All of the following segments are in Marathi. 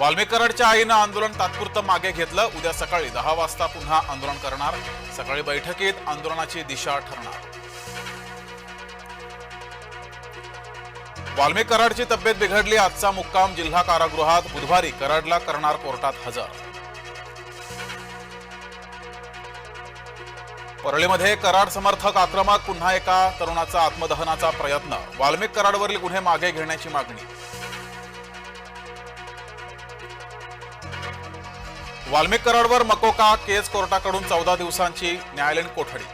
वाल्मीकराडच्या आईनं आंदोलन तात्पुरतं मागे घेतलं. उद्या सकाळी दहा वाजता पुन्हा आंदोलन करणार. सकाळी बैठकीत आंदोलनाची दिशा ठरणार. वाल्मिक कराडची तब्येत बिघडली. आजचा मुक्काम जिल्हा कारागृहात. बुधवारी कराडला करणार कोर्टात हजर. परळीमध्ये कराड समर्थक आक्रमक. पुन्हा एका तरुणाचा आत्मदहनाचा प्रयत्न. वाल्मिक कराडवरील गुन्हे मागे घेण्याची मागणी. वाल्मिक कराडवर मकोका केस कोर्टाकडून चौदा दिवसांची न्यायालयीन कोठडी.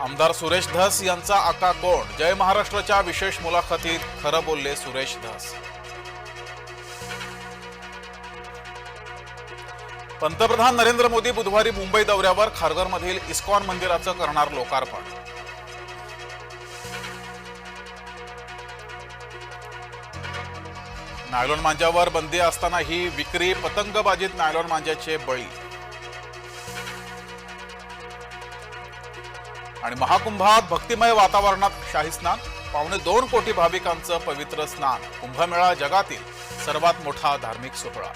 आमदार सुरेश धस यांचा आका कोण? जय महाराष्ट्राच्या विशेष मुलाखतीत खरं बोलले सुरेश धस. पंतप्रधान नरेंद्र मोदी बुधवारी मुंबई दौऱ्यावर खारघरमधील इस्कॉन मंदिराचं करणार लोकार्पण. नायलॉन मांजावर बंदी असताना ही विक्री पतंगबाजीत नायलॉन मांजाचे बळी आणि महाकुंभात भक्तिमय वातावरणात शाही स्नान पावणे दोन कोटी भाविकांचं पवित्र स्नान. कुंभमेळा जगातील सर्वात मोठा धार्मिक सोहळा.